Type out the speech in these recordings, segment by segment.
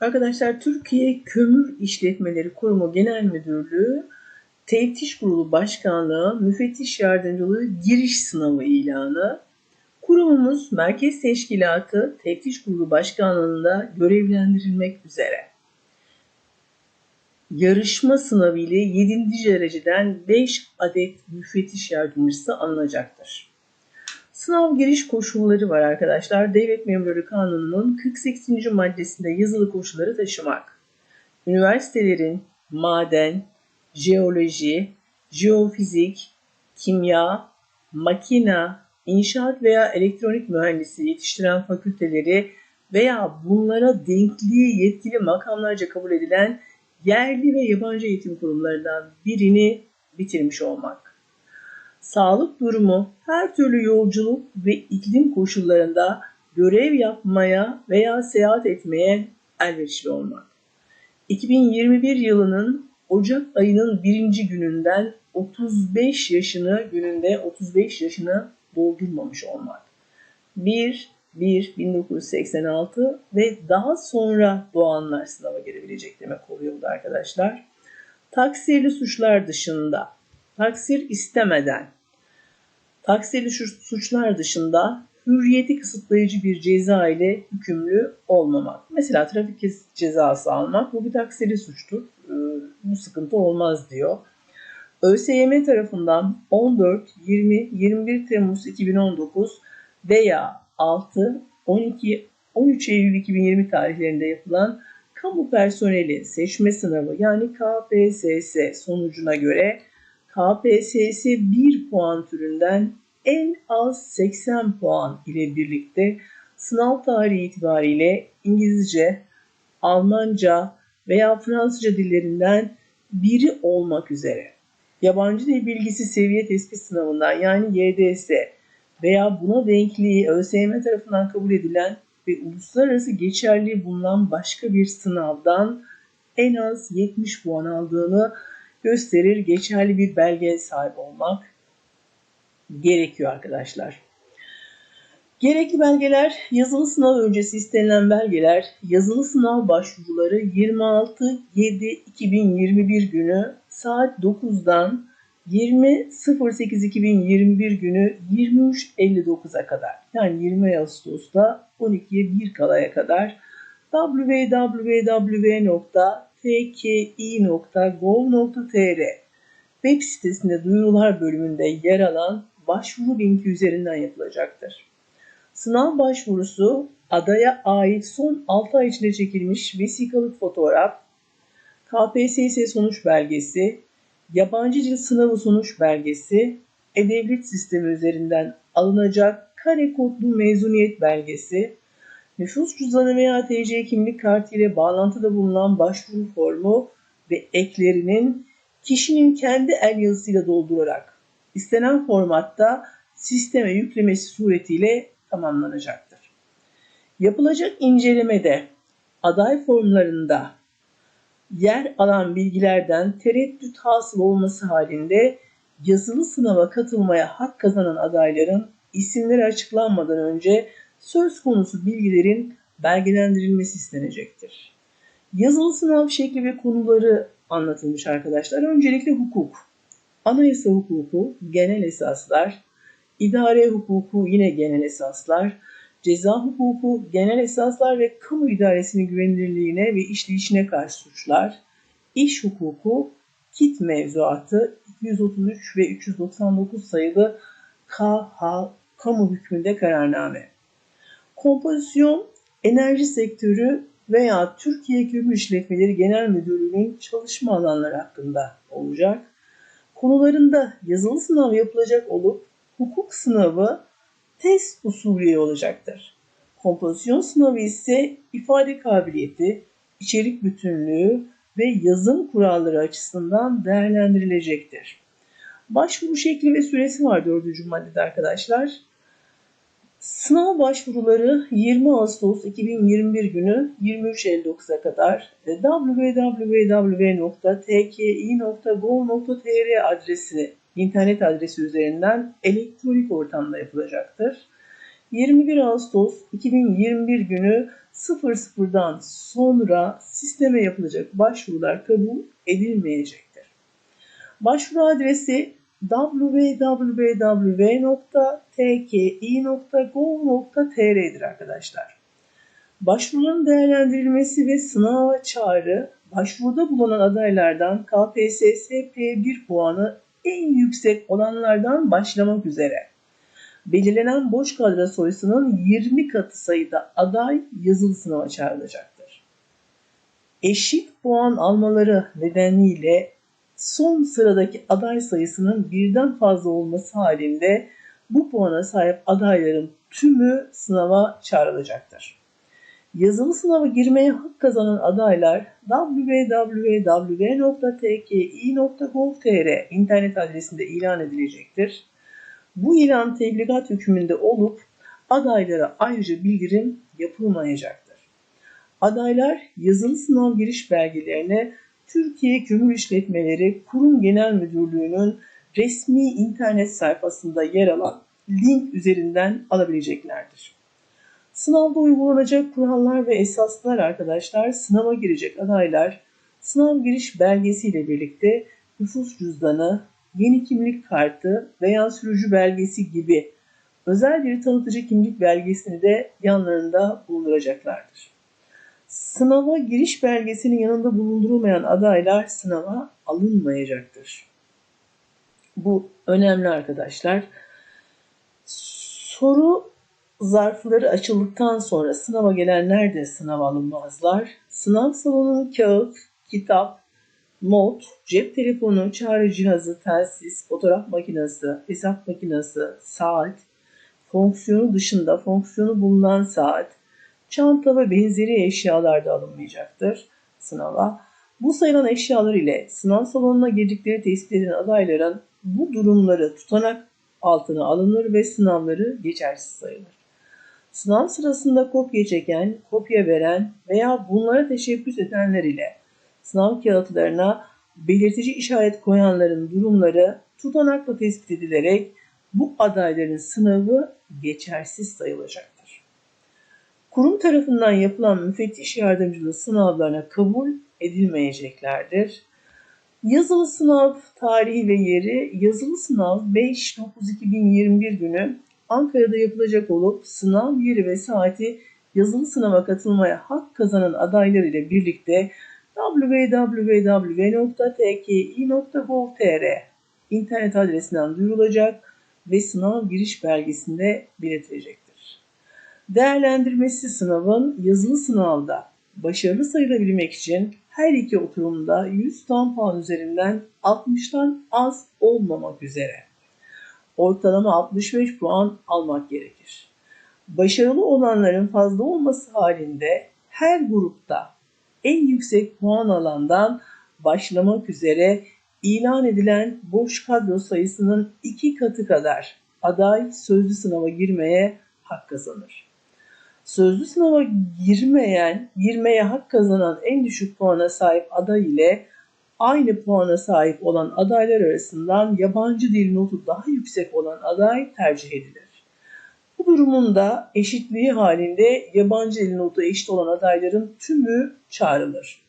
Arkadaşlar Türkiye Kömür İşletmeleri Kurumu Genel Müdürlüğü Teftiş Kurulu Başkanlığı Müfettiş Yardımcılığı Giriş Sınavı ilanı. Kurumumuz Merkez Teşkilatı Teftiş Kurulu Başkanlığı'nda görevlendirilmek üzere. Yarışma sınavı ile 7. dereceden 5 adet müfettiş yardımcısı alınacaktır. Sınav giriş koşulları var arkadaşlar. Devlet Memurları Kanunu'nun 48. maddesinde yazılı koşulları taşımak. Üniversitelerin maden, jeoloji, jeofizik, kimya, makina, inşaat veya elektronik mühendisi yetiştiren fakülteleri veya bunlara denkliği yetkili makamlarca kabul edilen yerli ve yabancı eğitim kurumlarından birini bitirmiş olmak. Sağlık durumu her türlü yolculuk ve iklim koşullarında görev yapmaya veya seyahat etmeye elverişli olmak. 2021 yılının Ocak ayının birinci gününden 35 yaşını gününde 35 yaşını doldurmamış olmak. 1 1 1986 ve daha sonra doğanlar sınava girebilecek demek oluyordu arkadaşlar. Taksirli suçlar dışında, taksir istemeden, taksirli suçlar dışında hürriyeti kısıtlayıcı bir ceza ile hükümlü olmamak. Mesela trafik cezası almak bu bir taksirli suçtur. Ee, bu sıkıntı olmaz diyor. ÖSYM tarafından 14, 20, 21 Temmuz 2019 veya 6, 12, 13 Eylül 2020 tarihlerinde yapılan kamu personeli seçme sınavı yani KPSS sonucuna göre KPSS 1 puan türünden en az 80 puan ile birlikte sınav tarihi itibariyle İngilizce, Almanca veya Fransızca dillerinden biri olmak üzere. Yabancı dil bilgisi seviye tespit sınavından yani YDS veya buna denkliği ÖSYM tarafından kabul edilen ve uluslararası geçerli bulunan başka bir sınavdan en az 70 puan aldığını gösterir. Geçerli bir belgeye sahip olmak gerekiyor arkadaşlar. Gerekli belgeler, yazılı sınav öncesi istenilen belgeler, yazılı sınav başvuruları 26.7.2021 günü saat 9'dan 20.08.2021 günü 23.59'a kadar yani 20 Ağustos'ta 12'ye 1 kalaya kadar www.tki.gov.tr web sitesinde duyurular bölümünde yer alan başvuru linki üzerinden yapılacaktır. Sınav başvurusu adaya ait son 6 ay içinde çekilmiş vesikalık fotoğraf, KPSS sonuç belgesi, yabancı dil sınavı sonuç belgesi, e-devlet sistemi üzerinden alınacak kare kodlu mezuniyet belgesi, nüfus cüzdanı veya TC kimlik kartı ile bağlantıda bulunan başvuru formu ve eklerinin kişinin kendi el yazısıyla doldurarak istenen formatta sisteme yüklemesi suretiyle tamamlanacaktır. Yapılacak incelemede aday formlarında yer alan bilgilerden tereddüt hasıl olması halinde yazılı sınava katılmaya hak kazanan adayların isimleri açıklanmadan önce söz konusu bilgilerin belgelendirilmesi istenecektir. Yazılı sınav şekli ve konuları anlatılmış arkadaşlar. Öncelikle hukuk, anayasa hukuku, genel esaslar, idare hukuku yine genel esaslar, ceza hukuku, genel esaslar ve kamu idaresinin güvenilirliğine ve işleyişine karşı suçlar, iş hukuku, kit mevzuatı 233 ve 399 sayılı KH kamu hükmünde kararname. Kompozisyon, enerji sektörü veya Türkiye Kömür İşletmeleri Genel Müdürlüğü'nün çalışma alanları hakkında olacak. Konularında yazılı sınav yapılacak olup hukuk sınavı test usulü olacaktır. Kompozisyon sınavı ise ifade kabiliyeti, içerik bütünlüğü ve yazım kuralları açısından değerlendirilecektir. Başvuru şekli ve süresi var dördüncü maddede arkadaşlar. Sınav başvuruları 20 Ağustos 2021 günü 23.59'a kadar www.tki.gov.tr adresi internet adresi üzerinden elektronik ortamda yapılacaktır. 21 Ağustos 2021 günü 00'dan sonra sisteme yapılacak başvurular kabul edilmeyecektir. Başvuru adresi www.tki.gov.tr'dir arkadaşlar. Başvuruların değerlendirilmesi ve sınava çağrı başvuruda bulunan adaylardan KPSS P1 puanı en yüksek olanlardan başlamak üzere belirlenen boş kadro sayısının 20 katı sayıda aday yazılı sınava çağrılacaktır. Eşit puan almaları nedeniyle son sıradaki aday sayısının birden fazla olması halinde bu puana sahip adayların tümü sınava çağrılacaktır. Yazılı sınava girmeye hak kazanan adaylar www.tki.gov.tr internet adresinde ilan edilecektir. Bu ilan tebligat hükmünde olup adaylara ayrıca bildirim yapılmayacaktır. Adaylar yazılı sınav giriş belgelerine Türkiye Kömür İşletmeleri Kurum Genel Müdürlüğü'nün resmi internet sayfasında yer alan link üzerinden alabileceklerdir. Sınavda uygulanacak kurallar ve esaslar arkadaşlar sınava girecek adaylar sınav giriş belgesiyle birlikte nüfus cüzdanı, yeni kimlik kartı veya sürücü belgesi gibi özel bir tanıtıcı kimlik belgesini de yanlarında bulunduracaklardır. Sınava giriş belgesinin yanında bulundurulmayan adaylar sınava alınmayacaktır. Bu önemli arkadaşlar. Soru zarfları açıldıktan sonra sınava gelenler de sınav alınmazlar. Sınav salonunun kağıt, kitap, not, cep telefonu, çağrı cihazı, telsiz, fotoğraf makinesi, hesap makinesi, saat, fonksiyonu dışında fonksiyonu bulunan saat, çanta ve benzeri eşyalar da alınmayacaktır sınava. Bu sayılan eşyalar ile sınav salonuna girdikleri tespit edilen adayların bu durumları tutanak altına alınır ve sınavları geçersiz sayılır. Sınav sırasında kopya çeken, kopya veren veya bunlara teşebbüs edenler ile sınav kağıtlarına belirtici işaret koyanların durumları tutanakla tespit edilerek bu adayların sınavı geçersiz sayılacaktır. Kurum tarafından yapılan müfettiş yardımcılığı sınavlarına kabul edilmeyeceklerdir. Yazılı sınav tarihi ve yeri yazılı sınav 5-9-2021 günü Ankara'da yapılacak olup sınav yeri ve saati yazılı sınava katılmaya hak kazanan adaylar ile birlikte www.tki.gov.tr internet adresinden duyurulacak ve sınav giriş belgesinde belirtilecektir. Değerlendirmesi sınavın yazılı sınavda başarılı sayılabilmek için her iki oturumda 100 tam puan üzerinden 60'tan az olmamak üzere ortalama 65 puan almak gerekir. Başarılı olanların fazla olması halinde her grupta en yüksek puan alandan başlamak üzere ilan edilen boş kadro sayısının iki katı kadar aday sözlü sınava girmeye hak kazanır. Sözlü sınava girmeyen, girmeye hak kazanan en düşük puana sahip aday ile aynı puana sahip olan adaylar arasından yabancı dil notu daha yüksek olan aday tercih edilir. Bu durumunda eşitliği halinde yabancı dil notu eşit olan adayların tümü çağrılır.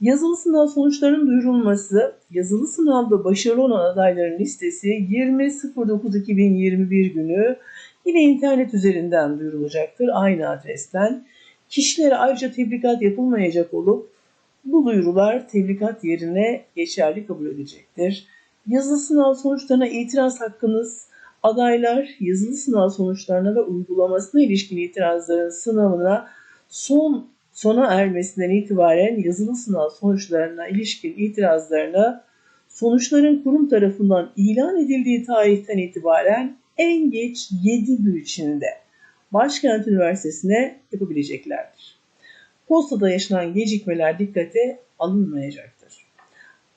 Yazılı sınav sonuçlarının duyurulması, yazılı sınavda başarılı olan adayların listesi 20.09.2021 günü yine internet üzerinden duyurulacaktır aynı adresten. Kişilere ayrıca tebligat yapılmayacak olup bu duyurular tebligat yerine geçerli kabul edilecektir. Yazılı sınav sonuçlarına itiraz hakkınız adaylar yazılı sınav sonuçlarına ve uygulamasına ilişkin itirazların sınavına son sona ermesinden itibaren yazılı sınav sonuçlarına ilişkin itirazlarını sonuçların kurum tarafından ilan edildiği tarihten itibaren en geç 7 gün içinde Başkent Üniversitesi'ne yapabileceklerdir. Postada yaşanan gecikmeler dikkate alınmayacaktır.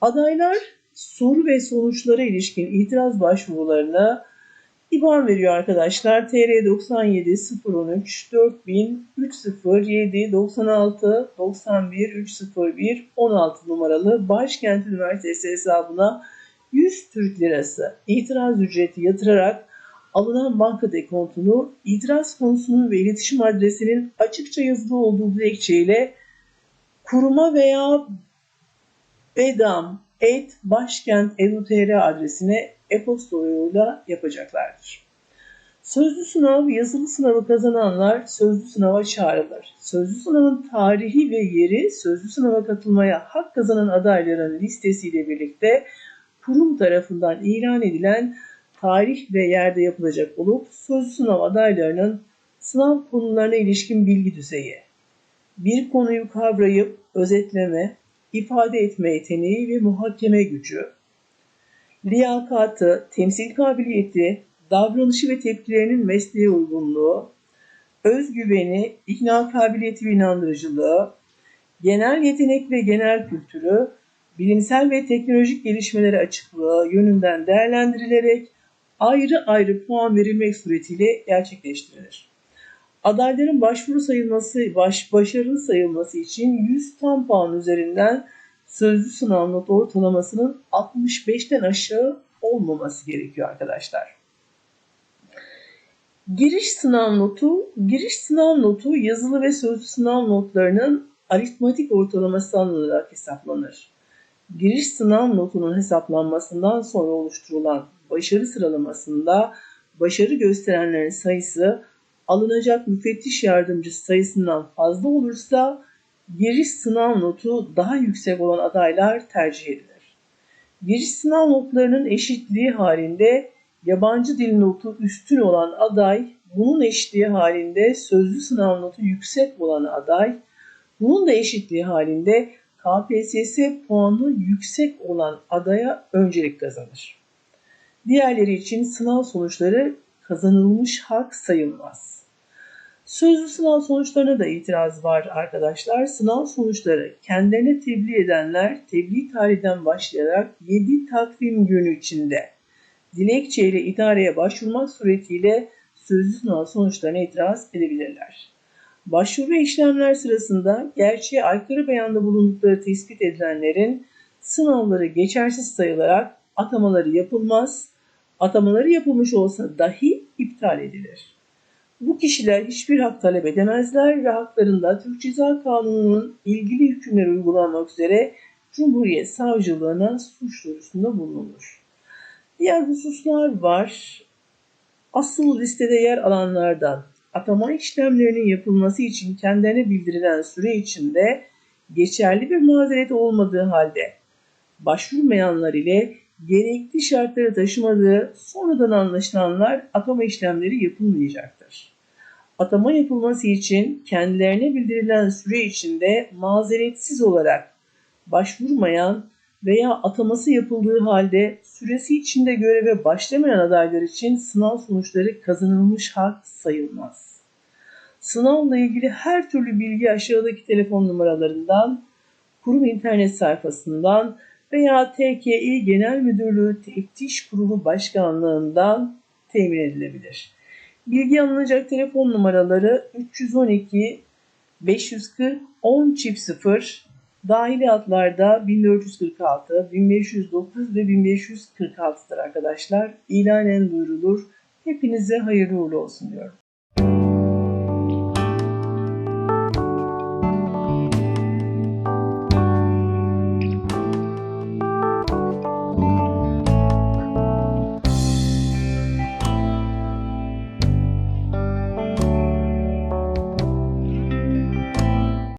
Adaylar soru ve sonuçlara ilişkin itiraz başvurularını İban veriyor arkadaşlar. TR 97 013 4000 307 96 91 301 16 numaralı Başkent Üniversitesi hesabına 100 Türk Lirası itiraz ücreti yatırarak alınan banka dekontunu, itiraz konusunun ve iletişim adresinin açıkça yazılı olduğu dilekçeyle kuruma veya bedam et başkent edu.tr adresine e-posta yoluyla yapacaklardır. Sözlü sınav, yazılı sınavı kazananlar sözlü sınava çağrılır. Sözlü sınavın tarihi ve yeri sözlü sınava katılmaya hak kazanan adayların listesiyle birlikte kurum tarafından ilan edilen tarih ve yerde yapılacak olup sözlü sınav adaylarının sınav konularına ilişkin bilgi düzeyi, bir konuyu kavrayıp özetleme, ifade etme yeteneği ve muhakeme gücü, liyakatı, temsil kabiliyeti, davranışı ve tepkilerinin mesleğe uygunluğu, özgüveni, ikna kabiliyeti ve inandırıcılığı, genel yetenek ve genel kültürü, bilimsel ve teknolojik gelişmelere açıklığı yönünden değerlendirilerek ayrı ayrı puan verilmek suretiyle gerçekleştirilir. Adayların başvuru sayılması, baş, başarılı sayılması için 100 tam puan üzerinden sözlü sınav not ortalamasının 65'ten aşağı olmaması gerekiyor arkadaşlar. Giriş sınav notu, giriş sınav notu yazılı ve sözlü sınav notlarının aritmatik ortalaması alınarak hesaplanır. Giriş sınav notunun hesaplanmasından sonra oluşturulan başarı sıralamasında başarı gösterenlerin sayısı alınacak müfettiş yardımcısı sayısından fazla olursa giriş sınav notu daha yüksek olan adaylar tercih edilir. Giriş sınav notlarının eşitliği halinde yabancı dil notu üstün olan aday, bunun eşitliği halinde sözlü sınav notu yüksek olan aday, bunun da eşitliği halinde KPSS puanı yüksek olan adaya öncelik kazanır. Diğerleri için sınav sonuçları kazanılmış hak sayılmaz. Sözlü sınav sonuçlarına da itiraz var arkadaşlar. Sınav sonuçları kendilerine tebliğ edenler tebliğ tarihinden başlayarak 7 takvim günü içinde dilekçeyle idareye başvurmak suretiyle sözlü sınav sonuçlarına itiraz edebilirler. Başvuru işlemler sırasında gerçeğe aykırı beyanda bulundukları tespit edilenlerin sınavları geçersiz sayılarak atamaları yapılmaz, atamaları yapılmış olsa dahi iptal edilir. Bu kişiler hiçbir hak talep edemezler ve haklarında Türk Ceza Kanunu'nun ilgili hükümleri uygulanmak üzere Cumhuriyet Savcılığına suç duyurusunda bulunur. Diğer hususlar var. Asıl listede yer alanlardan atama işlemlerinin yapılması için kendilerine bildirilen süre içinde geçerli bir mazeret olmadığı halde başvurmayanlar ile gerekli şartları taşımadığı sonradan anlaşılanlar atama işlemleri yapılmayacaktır. Atama yapılması için kendilerine bildirilen süre içinde mazeretsiz olarak başvurmayan veya ataması yapıldığı halde süresi içinde göreve başlamayan adaylar için sınav sonuçları kazanılmış hak sayılmaz. Sınavla ilgili her türlü bilgi aşağıdaki telefon numaralarından, kurum internet sayfasından veya TKİ Genel Müdürlüğü Teftiş Kurulu Başkanlığından temin edilebilir. Bilgi alınacak telefon numaraları 312 540 10 çift 0 Dahili hatlarda 1446, 1509 ve 1546'dır arkadaşlar. İlanen duyurulur. Hepinize hayırlı uğurlu olsun diyorum.